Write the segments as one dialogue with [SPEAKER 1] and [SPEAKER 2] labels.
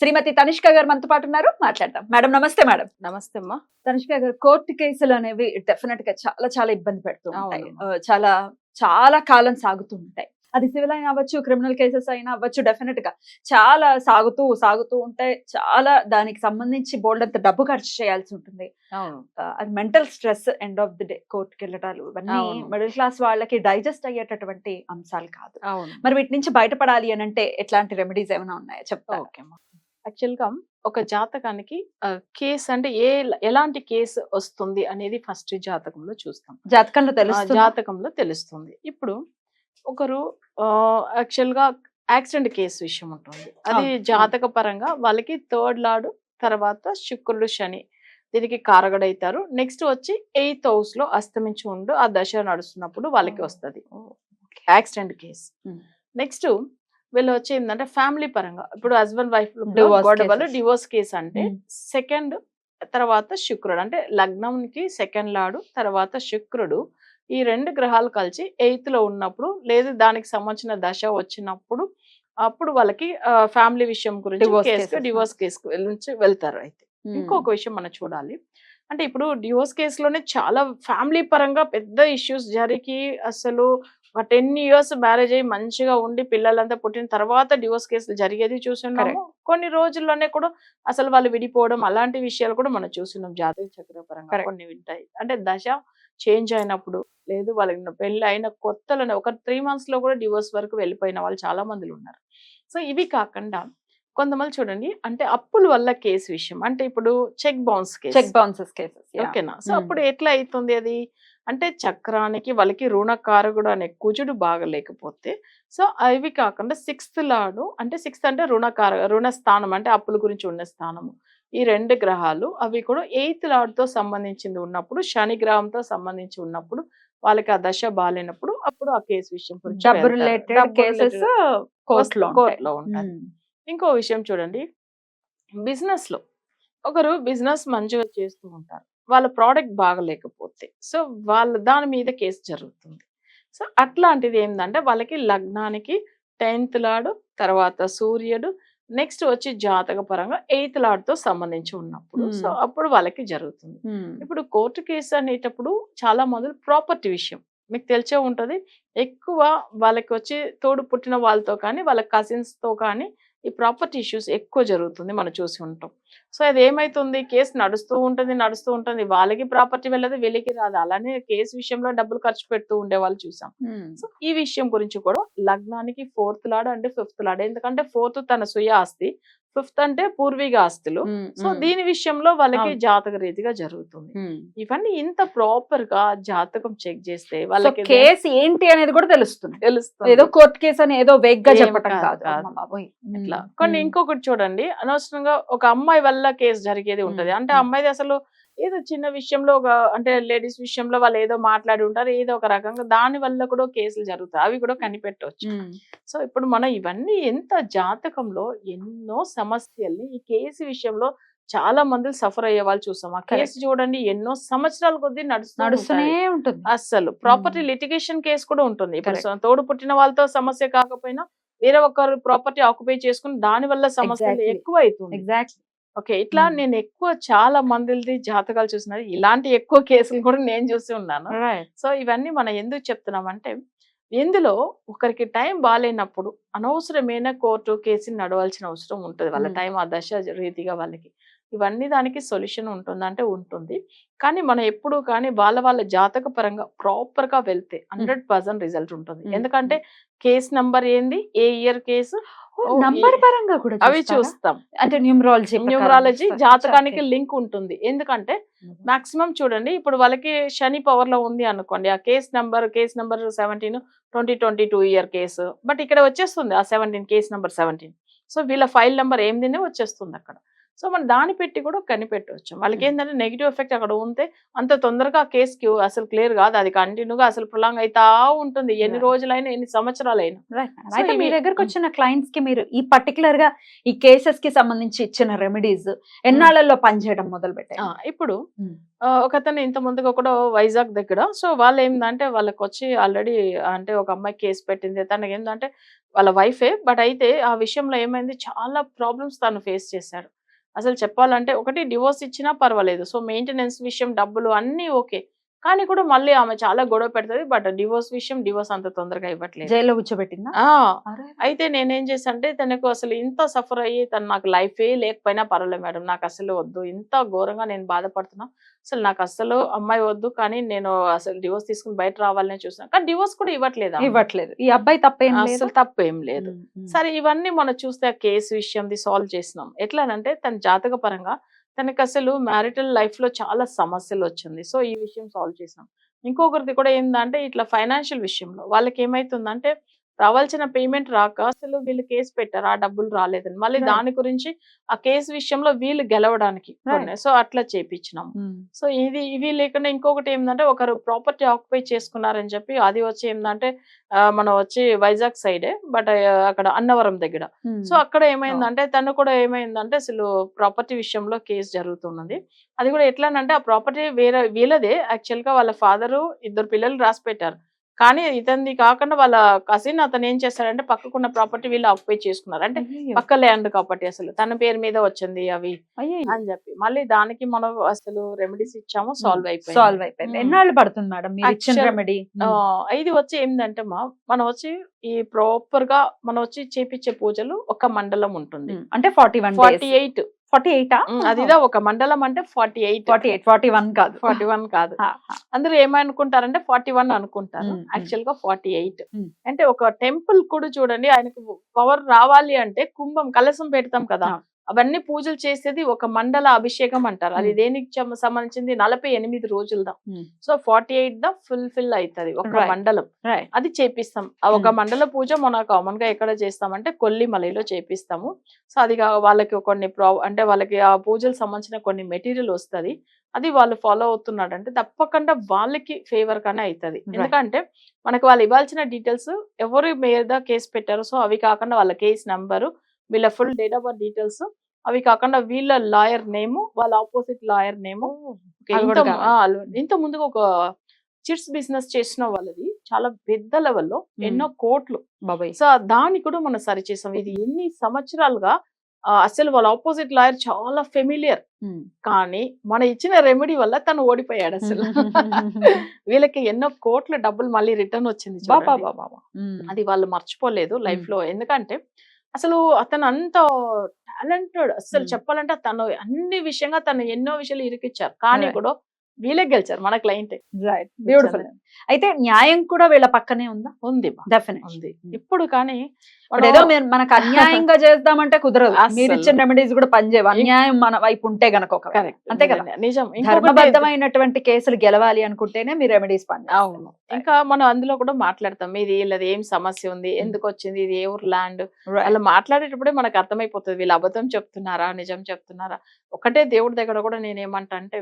[SPEAKER 1] Shrimati Tanishka garu మనతో పాటు ఉన్నారు. మాట్లాడదాం. మేడం నమస్తే మేడం.
[SPEAKER 2] నమస్తే అమ్మా.
[SPEAKER 1] తనిష్క గారు కోర్టు కేసులు అనేవి డెఫినెట్గా చాలా చాలా ఇబ్బంది పెడుతూ ఉంటాయి. చాలా చాలా కాలం సాగుతూ ఉంటాయి. అది సివిల్ అయినా అవ్వచ్చు క్రిమినల్ కేసెస్ అయినా అవ్వచ్చు డెఫినెట్గా చాలా సాగుతూ సాగుతూ ఉంటాయి చాలా దానికి సంబంధించి బోల్డ్ అంత డబ్బు ఖర్చు చేయాల్సి ఉంటుంది. అది mental stress end of the day కోర్టుకి వెళ్ళటాలు ఇవన్నీ. మిడిల్ క్లాస్ వాళ్ళకి డైజెస్ట్ అయ్యేటటువంటి అంశాలు కాదు. మరి వీటి నుంచి బయటపడాలి అని అంటే ఎట్లాంటి రెమెడీస్ ఏమైనా ఉన్నాయా? చెప్తారా?
[SPEAKER 2] ఓకే అమ్మా యాక్చువల్గా ఒక జాతకానికి కేసు అంటే ఏ ఎలాంటి కేసు వస్తుంది అనేది ఫస్ట్ జాతకంలో చూస్తాం.
[SPEAKER 1] జాతకంలో
[SPEAKER 2] ఆ
[SPEAKER 1] తెలుస్తుంది?
[SPEAKER 2] జాతకంలో తెలుస్తుంది. ఇప్పుడు ఒకరు యాక్చువల్గా యాక్సిడెంట్ కేసు విషయం ఉంటుంది. అది జాతక పరంగా వాళ్ళకి థర్డ్ లాడు తర్వాత శుక్రుడు శని దీనికి కారగడైతారు నెక్స్ట్ వచ్చి ఎయిత్ హౌస్లో అస్తమించి ఉండు ఆ దశ నడుస్తున్నప్పుడు వాళ్ళకి. వస్తది. Accident case. నెక్స్ట్ వీళ్ళు వచ్చి ఏంటంటే ఫ్యామిలీ పరంగా ఇప్పుడు హస్బెండ్ వైఫ్ గొడవలు. డివోర్స్ కేసు అంటే. సెకండ్ తర్వాత శుక్రుడు అంటే లగ్నంకి సెకండ్ లాడు తర్వాత శుక్రుడు ఈ రెండు గ్రహాలు కలిసి ఎయిత్లో ఉన్నప్పుడు లేదు దానికి సంబంధించిన దశ వచ్చినప్పుడు అప్పుడు వాళ్ళకి ఫ్యామిలీ విషయం గురించి. డివోర్స్ కేసు నుంచి వెళ్తారు అయితే. ఇంకొక విషయం మనం చూడాలి అంటే ఇప్పుడు డివోర్స్ కేసులోనే చాలా ఫ్యామిలీ పరంగా పెద్ద ఇష్యూస్ జరిగి అసలు ఒక టెన్ ఇయర్స్ మ్యారేజ్ అయ్యి మంచిగా ఉండి పిల్లలంతా పుట్టిన తర్వాత డివోర్స్ కేసులు జరిగేది చూస్తున్నాము కొన్ని రోజుల్లోనే కూడా అసలు వాళ్ళు విడిపోవడం అలాంటి విషయాలు కూడా మనం చూస్తున్నాం జాతక చక్ర పరంగా
[SPEAKER 1] Correct.
[SPEAKER 2] కొన్ని వింటాయి. అంటే దశ చేంజ్ అయినప్పుడు లేదు వాళ్ళకి పెళ్ళి అయిన కొత్తలోనే ఒక త్రీ మంత్స్లో కూడా డివోర్స్ వరకు వెళ్ళిపోయిన వాళ్ళు చాలా మంది ఉన్నారు. సో ఇవి కాకుండా కొంతమంది చూడండి అంటే అప్పుల వల్ల కేసు విషయం. అంటే ఇప్పుడు cheque bounce case.
[SPEAKER 1] Cheque bounces cases
[SPEAKER 2] ఓకేనా? సో. అప్పుడు ఎట్లా అవుతుంది అది? అంటే చక్రానికి వాళ్ళకి రుణకారకుడు అనే కుజుడు బాగలేకపోతే సో అవి కాకుండా సిక్స్త్ లాడు అంటే సిక్స్త్ అంటే రుణకార రుణ స్థానం అంటే అప్పుల గురించి ఉన్న స్థానము. ఈ రెండు గ్రహాలు అవి కూడా ఎయిత్ లాడ్తో సంబంధించింది ఉన్నప్పుడు శని గ్రహంతో సంబంధించి ఉన్నప్పుడు వాళ్ళకి ఆ దశ బాగాలేనప్పుడు అప్పుడు ఆ కేసు విషయం
[SPEAKER 1] కోర్టులో
[SPEAKER 2] ఉంటాయి. ఇంకో విషయం చూడండి. బిజినెస్లో ఒకరు బిజినెస్ మంచిగా చేస్తూ ఉంటారు. వాళ్ళ ప్రోడక్ట్ బాగలేకపోతే. సో వాళ్ళ దాని మీద కేసు జరుగుతుంది. సో అట్లాంటిది ఏంటంటే వాళ్ళకి లగ్నానికి టెన్త్ లాడు తర్వాత సూర్యుడు నెక్స్ట్ వచ్చి జాతక పరంగా ఎయిత్ లాడ్తో సంబంధించి ఉన్నప్పుడు. సో. అప్పుడు వాళ్ళకి జరుగుతుంది. ఇప్పుడు కోర్టు కేసు అనేటప్పుడు చాలా మంది ప్రాపర్టీ విషయం. మీకు తెలిసే ఉంటది. ఎక్కువ వాళ్ళకి వచ్చి తోడు పుట్టిన వాళ్ళతో కానీ వాళ్ళ కజిన్స్తో కానీ ఈ ప్రాపర్టీ ఇష్యూస్ ఎక్కువ జరుగుతుంది మనం చూసి ఉంటాం. సో అది ఏమైతుంది కేసు నడుస్తూ ఉంటుంది నడుస్తూ ఉంటుంది. వాళ్ళకి ప్రాపర్టీ వెళ్ళదు వీళ్ళకి రాదు. అలానే కేసు విషయంలో డబ్బులు ఖర్చు పెడుతూ ఉండే వాళ్ళు చూసాం సో ఈ విషయం గురించి కూడా లగ్నానికి ఫోర్త్ లాడ్ అంటే ఫిఫ్త్ లాడ్. ఎందుకంటే ఫోర్త్ తన సుయ ఆస్తి ఫిఫ్త్ అంటే పూర్వీక ఆస్తులు. సో దీని విషయంలో వాళ్ళకి. జాతక రీతిగా జరుగుతుంది. ఇవన్నీ ఇంత ప్రాపర్గా జాతకం చెక్ చేస్తే వాళ్ళకి
[SPEAKER 1] కేసు ఏంటి అనేది కూడా తెలుస్తుంది.
[SPEAKER 2] తెలుస్తుంది.
[SPEAKER 1] ఏదో కోర్టు కేసు అని ఏదో వేగ్గా
[SPEAKER 2] ఏం
[SPEAKER 1] చెప్పటం
[SPEAKER 2] కాదు. ఇట్లా. కొన్ని. ఇంకొకటి చూడండి. అనవసరంగా ఒక అమ్మాయి వల్ల కేసు జరిగేది ఉంటది. అంటే
[SPEAKER 1] మ్మ్.
[SPEAKER 2] అమ్మాయిది అసలు ఏదో చిన్న విషయంలో ఒక అంటే లేడీస్ విషయంలో వాళ్ళు ఏదో మాట్లాడి ఉంటారు ఏదో ఒక రకంగా దాని వల్ల కూడా కేసులు జరుగుతాయి అవి కూడా కనిపెట్టవచ్చు. సో ఇప్పుడు మనం ఇవన్నీ ఎంత జాతకంలో ఎన్నో సమస్యల్ని ఈ కేసు విషయంలో చాలా మంది సఫర్ అయ్యే వాళ్ళు చూసాం ఆ కేసు చూడండి ఎన్నో సంవత్సరాల కొద్దీ నడుస్తూ
[SPEAKER 1] నడుస్తూనే
[SPEAKER 2] ఉంటుంది. అస్సలు ప్రాపర్టీ లిటిగేషన్ కేసు కూడా ఉంటుంది ఇప్పుడు తోడు పుట్టిన వాళ్ళతో సమస్య కాకపోయినా వేరే ఒకరు ప్రాపర్టీ ఆక్యుపై చేసుకుని దాని వల్ల సమస్యలు. ఎక్కువ అవుతుంది
[SPEAKER 1] ఎగ్జాక్ట్
[SPEAKER 2] ఓకే. ఇట్లా. నేను ఎక్కువ చాలా మందిది జాతకాలు చూసినది. ఇలాంటి ఎక్కువ కేసులు కూడా నేను చూసి ఉన్నాను. సో ఇవన్నీ మనం ఎందుకు చెప్తున్నామంటే ఇందులో ఒకరికి టైం బాగాలేనప్పుడు అనవసరమైన కోర్టు కేసు నడవాల్సిన అవసరం ఉంటుంది. వాళ్ళ. టైం ఆ దశ రీతిగా వాళ్ళకి. ఇవన్నీ దానికి సొల్యూషన్ ఉంటుంది అంటే ఉంటుంది. కానీ మనం ఎప్పుడు కానీ వాళ్ళ వాళ్ళ జాతక పరంగా ప్రాపర్గా వెళ్తే హండ్రెడ్ పర్సెంట్ రిజల్ట్ ఉంటుంది. ఎందుకంటే కేసు నంబర్ ఏంది? ఏ ఇయర్ కేసు?
[SPEAKER 1] నంబర్ పరంగా కూడా
[SPEAKER 2] అవి? చూస్తాం.
[SPEAKER 1] అంటే న్యూమరాలజీ
[SPEAKER 2] న్యూమరాలజీ జాతకానికి లింక్ ఉంటుంది. ఎందుకంటే మాక్సిమం చూడండి ఇప్పుడు వాళ్ళకి శని పవర్లో ఉంది అనుకోండి ఆ case number case number seventeen twenty twenty two year case. But ఇక్కడ వచ్చేస్తుంది ఆ seventeen case number seventeen. So వీళ్ళ ఫైల్ నెంబర్ ఏందినే వచ్చేస్తుంది అక్కడ. సో మనం దాన్ని పెట్టి కూడా కనిపెట్టవచ్చు వాళ్ళకి. ఏంటంటే నెగిటివ్ ఎఫెక్ట్ అక్కడ ఉంటే అంత తొందరగా కేసుకి అసలు క్లియర్ కాదు. అది కంటిన్యూగా అసలు ప్రొలాంగ్ అవుతా ఉంటుంది. ఎన్ని. రోజులైనా ఎన్ని సంవత్సరాలైనా.
[SPEAKER 1] అయితే మీ దగ్గరకు. వచ్చిన క్లయింట్స్కి మీరు ఈ పర్టికులర్గా ఈ కేసెస్కి సంబంధించి ఇచ్చిన రెమెడీస్ ఎన్నాళ్ళలో పనిచేయడం మొదలు
[SPEAKER 2] ఆ,
[SPEAKER 1] పెట్టారు
[SPEAKER 2] ఇప్పుడు. ఆ, ఒకతను ఇంత ముందుగా కూడా వైజాగ్ దగ్గర. సో వాళ్ళు ఏంటంటే వాళ్ళకి వచ్చి ఆల్రెడీ అంటే ఒక అమ్మాయి కేసు పెట్టింది. తనకి ఏంటంటే వాళ్ళ వైఫే. బట్ అయితే ఆ విషయంలో ఏమైంది? చాలా ప్రాబ్లమ్స్ తను ఫేస్ చేశాడు అసలు చెప్పాలంటే ఒకటి డివోర్స్ ఇచ్చినా పర్వాలేదు. సో మెయింటెనెన్స్ విషయం డబ్బులు అన్నీ ఓకే కానీ కూడా మళ్ళీ ఆమె చాలా గొడవ పెడుతుంది. బట్ డివోర్స్ విషయం డివోర్స్ అంత తొందరగా ఇవ్వట్లేదు.
[SPEAKER 1] జైల్లో కూర్చోబెట్టిందా.
[SPEAKER 2] అయితే నేనేం చేశాను అంటే తనకు అసలు ఇంత సఫర్ అయ్యి తను నాకు లైఫే లేకపోయినా పర్వాలేదు మేడం. నాకు అసలు వద్దు. ఇంత ఘోరంగా నేను బాధపడుతున్నా. అసలు నాకు అసలు అమ్మాయి వద్దు కానీ నేను అసలు డివోర్స్ తీసుకుని బయట రావాలని చూసాను కానీ డివోర్స్ కూడా ఇవ్వట్లేదు.
[SPEAKER 1] ఇవ్వట్లేదు. ఈ అబ్బాయి తప్పేం
[SPEAKER 2] అసలు తప్పు లేదు. సరే ఇవన్నీ మనం చూస్తే ఆ కేసు విషయంది సాల్వ్ చేసినాం. ఎట్లానంటే తన జాతక పరంగా తనకి అసలు మ్యారిటల్ లైఫ్లో చాలా సమస్యలు వచ్చింది సో ఈ విషయం సాల్వ్ చేసినాం. ఇంకొకరిది కూడా ఏంటంటే ఇట్లా ఫైనాన్షియల్ విషయంలో వాళ్ళకి ఏమైతుందంటే రావాల్సిన పేమెంట్ రాక అసలు వీళ్ళు కేసు పెట్టారు ఆ డబ్బులు రాలేదని. మళ్ళీ. దాని గురించి ఆ కేసు విషయంలో వీళ్ళు గెలవడానికి. సో అట్లా చేపించినాం. సో ఇది ఇవి లేకుండా ఇంకొకటి ఏంటంటే ఒకరు ప్రాపర్టీ ఆక్యుపై చేసుకున్నారని చెప్పి అది వచ్చి ఏంటంటే మనం వచ్చి వైజాగ్ సైడే బట్ అక్కడ అన్నవరం దగ్గర. సో అక్కడ ఏమైందంటే తను కూడా ఏమైందంటే అసలు ప్రాపర్టీ విషయంలో కేసు జరుగుతున్నది. అది కూడా ఎట్లానంటే ఆ ప్రాపర్టీ వేరే వీళ్ళదే. యాక్చువల్గా వాళ్ళ ఫాదరు ఇద్దరు పిల్లలు రాసి పెట్టారు. కానీ ఇతనిది కాకుండా వాళ్ళ కజిన్ అతను ఏం చేస్తాడంటే పక్కకున్న ప్రాపర్టీ వీళ్ళు ఆక్యుపై చేసుకున్నారు. అంటే పక్క ల్యాండ్ కాబట్టి అసలు. తన పేరు మీద వచ్చింది అవి అని చెప్పి. మళ్ళీ దానికి మనం అసలు రెమెడీస్ ఇచ్చాము సాల్వ్ అయిపోయింది.
[SPEAKER 1] సాల్వ్ అయిపోయింది. ఎన్నాళ్ళు పడుతుంది మేడం ఇచ్చిన రెమెడీ
[SPEAKER 2] ఇది వచ్చి ఏంటంటే మా మనం వచ్చి ఈ ప్రాపర్గా మనం వచ్చి చేపించే పూజలు ఒక మండలం ఉంటుంది.
[SPEAKER 1] అంటే forty one
[SPEAKER 2] forty eight
[SPEAKER 1] forty ఎయిటా
[SPEAKER 2] అదిదా ఒక మండలం అంటే forty eight
[SPEAKER 1] forty eight forty one కాదు
[SPEAKER 2] ఫార్టీ వన్ కాదు. అందరూ ఏమనుకుంటారంటే ఫార్టీ వన్ అనుకుంటారు. యాక్చువల్గా ఫార్టీ ఎయిట్. అంటే ఒక టెంపుల్ కూడా చూడండి ఆయనకు పవర్ రావాలి అంటే కుంభం కలసం పెడతాం కదా. అవన్నీ పూజలు చేసేది ఒక మండల అభిషేకం అంటారు అది. దేనికి సంబంధించింది నలభై ఎనిమిది రోజులదా. సో ఫార్టీ ఎయిట్ దా ఫుల్ ఫిల్ అవుతుంది ఒక. మండలం. అది చేపిస్తాం ఆ ఒక. మండల పూజ మన కామన్గా ఎక్కడ చేస్తామంటే కొల్లిమలలో చేపిస్తాము సో అది వాళ్ళకి కొన్ని అంటే వాళ్ళకి ఆ పూజలకు సంబంధించిన కొన్ని మెటీరియల్ వస్తది అది వాళ్ళు ఫాలో అవుతున్నాడు అంటే తప్పకుండా వాళ్ళకి ఫేవర్ గానే అవుతుంది. ఎందుకంటే మనకి వాళ్ళు ఇవ్వాల్సిన డీటెయిల్స్ ఎవరి మీద కేసు పెట్టారు సో అవి కాకుండా వాళ్ళ కేసు నంబరు వీళ్ళ full date of birth details అవి కాకుండా వీళ్ళ లాయర్ నేము వాళ్ళ ఆపోజిట్ లాయర్ నేము. ఇంత ముందుగా ఒక చిట్స్ బిజినెస్ చేసిన వాళ్ళది. చాలా పెద్ద లెవెల్లో ఎన్నో కోట్లు.
[SPEAKER 1] బాబాయ్.
[SPEAKER 2] సో దాన్ని కూడా మనం సరి చేసాం. ఇది ఎన్ని సంవత్సరాలుగా అసలు వాళ్ళ ఆపోజిట్ లాయర్ చాలా ఫెమిలియర్ కానీ మన ఇచ్చిన రెమెడీ వల్ల తను ఓడిపోయాడు అసలు. వీళ్ళకి ఎన్నో కోట్ల డబ్బులు మళ్ళీ రిటర్న్ వచ్చింది
[SPEAKER 1] బాబా. బాబా
[SPEAKER 2] అది వాళ్ళు మర్చిపోలేదు లైఫ్లో ఎందుకంటే అసలు అతను అంత టాలెంటెడ్ అసలు. చెప్పాలంటే తను అన్ని విషయంగా తను ఎన్నో విషయాలు ఇరికిచ్చారు కానీ. కూడా వీళ్ళే గెలిచారు మన క్లయింట్
[SPEAKER 1] రైట్ బ్యూటిఫుల్ అయితే న్యాయం కూడా వీళ్ళ పక్కనే ఉందా?
[SPEAKER 2] ఉంది
[SPEAKER 1] డెఫినెట్
[SPEAKER 2] ఉంది. ఇప్పుడు కానీ
[SPEAKER 1] ఏదో మీరు మనకు అన్యాయంగా చేద్దామంటే కుదరదు. మీరు ఇచ్చిన రెమెడీస్ కూడా పనిచేయవు. అన్యాయం మన వైపు ఉంటే గనక ఒక అంతే కదా?
[SPEAKER 2] నిజం.
[SPEAKER 1] ధర్మబద్ధమైనటువంటి కేసులు గెలవాలి అనుకుంటేనే మీ రెమెడీస్ పని
[SPEAKER 2] అవును. ఇంకా మనం అందులో కూడా మాట్లాడతాం. ఇది వీళ్ళది ఏం సమస్య ఉంది? ఎందుకు వచ్చింది? ఇది ఏ ఊరు ల్యాండ్ వాళ్ళు మాట్లాడేటప్పుడే మనకు అర్థమైపోతుంది. వీళ్ళు అబద్ధం చెప్తున్నారా? నిజం చెప్తున్నారా? ఒకటే దేవుడి దగ్గర కూడా నేనేమంటా అంటే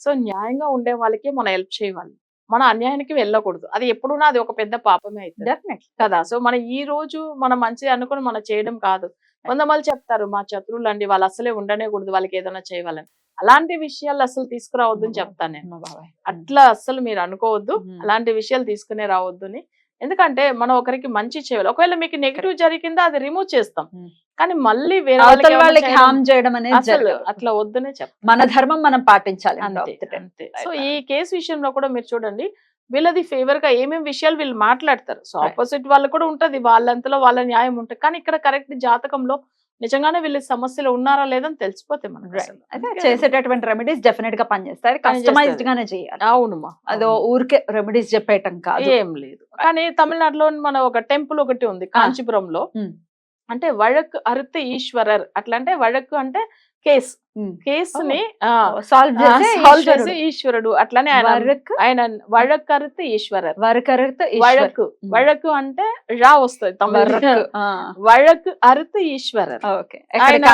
[SPEAKER 2] సో న్యాయంగా ఉండే వాళ్ళకి మనం హెల్ప్ చేయాలి. మన అన్యాయానికి వెళ్ళకూడదు. అది ఎప్పుడున్నా అది ఒక పెద్ద పాపమే
[SPEAKER 1] డెఫినెట్
[SPEAKER 2] కదా! సో మనం ఈ రోజు మనం మంచి అనుకుని మనం చేయడం కాదు. కొంతమంది చెప్తారు మా శత్రువులు అండి వాళ్ళు అసలే ఉండనే కూడదు వాళ్ళకి ఏదైనా చేయవాలని అలాంటి విషయాలు అసలు తీసుకురావద్దు అని చెప్తాను నేను. అట్లా అస్సలు మీరు అనుకోవద్దు. అలాంటి విషయాలు తీసుకునే రావద్దు అని ఎందుకంటే మనం ఒకరికి మంచి చేయాలి. ఒకవేళ మీకు నెగిటివ్ జరిగిందా అది రిమూవ్ చేస్తాం.
[SPEAKER 1] Hmm.
[SPEAKER 2] కానీ మళ్ళీ వేరే వాళ్ళకి
[SPEAKER 1] హామ్ చేయడం అనేది.
[SPEAKER 2] అట్లా వద్దనే చెప్తాం
[SPEAKER 1] మన ధర్మం మనం పాటించాలి
[SPEAKER 2] అంతే సో. ఈ కేసు విషయంలో కూడా మీరు చూడండి వీళ్ళది ఫేవర్గా ఏమేమి విషయాలు వీళ్ళు మాట్లాడతారు. సో. ఆపోజిట్ వాళ్ళు కూడా ఉంటది. వాళ్ళంతలో వాళ్ళ న్యాయం ఉంటుంది. కానీ ఇక్కడ కరెక్ట్ జాతకంలో నిజంగానే వీళ్ళు సమస్యలు ఉన్నారా లేదని తెలిసిపోతే మనం
[SPEAKER 1] చేసేటటువంటి రెమెడీస్ డెఫినెట్గా
[SPEAKER 2] పనిచేస్తారు
[SPEAKER 1] కస్టమైజ్డ్ గానే చేయాలి.
[SPEAKER 2] అవును
[SPEAKER 1] అదో ఊరికే రెమెడీస్ చెప్పేయటం కాదు.
[SPEAKER 2] ఏం లేదు. కానీ తమిళనాడులో మన ఒక టెంపుల్ ఒకటి ఉంది కాంచీపురంలో. అంటే వడక్ అరుత ఈశ్వరర్ అట్లా అంటే వడక్ అంటే కేసు. కేసుని
[SPEAKER 1] సాల్వ్
[SPEAKER 2] సాల్వ్ ఈశ్వరుడు. అట్లానే ఆయన ఆయన వడకర్త ఈశ్వర.
[SPEAKER 1] వరకర్త
[SPEAKER 2] వడకు వడకు అంటే రా వస్తుంది తమిళ వడకు అర్త ఈశ్వరర్. ఆయన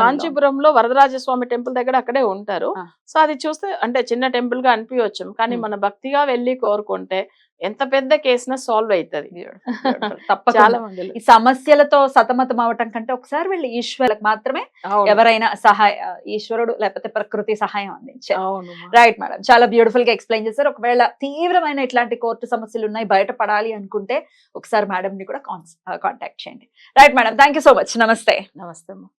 [SPEAKER 2] కాంచీపురంలో. వరదరాజస్వామి టెంపుల్ దగ్గర అక్కడే ఉంటారు. సో అది చూస్తే అంటే చిన్న టెంపుల్గా అనిపించవచ్చు కానీ మన భక్తిగా వెళ్ళి కోరుకుంటే ఎంత పెద్ద కేసున సాల్వ్ అవుతుంది చాలా
[SPEAKER 1] తప్పకుండా.
[SPEAKER 2] మంది
[SPEAKER 1] ఈ సమస్యలతో సతమతం అవటం కంటే ఒకసారి వెళ్ళి ఈశ్వరులకు మాత్రమే ఎవరైనా సహాయ ఈశ్వరుడు లేకపోతే ప్రకృతి సహాయం అందించారు. రైట్ మేడం చాలా బ్యూటిఫుల్గా ఎక్స్ప్లెయిన్ చేశారు. ఒకవేళ తీవ్రమైన ఇట్లాంటి కోర్టు సమస్యలు ఉన్నాయి బయటపడాలి అనుకుంటే ఒకసారి మేడం ని కూడా కాంటాక్ట్ చేయండి. Right madam thank you so much నమస్తే
[SPEAKER 2] నమస్తే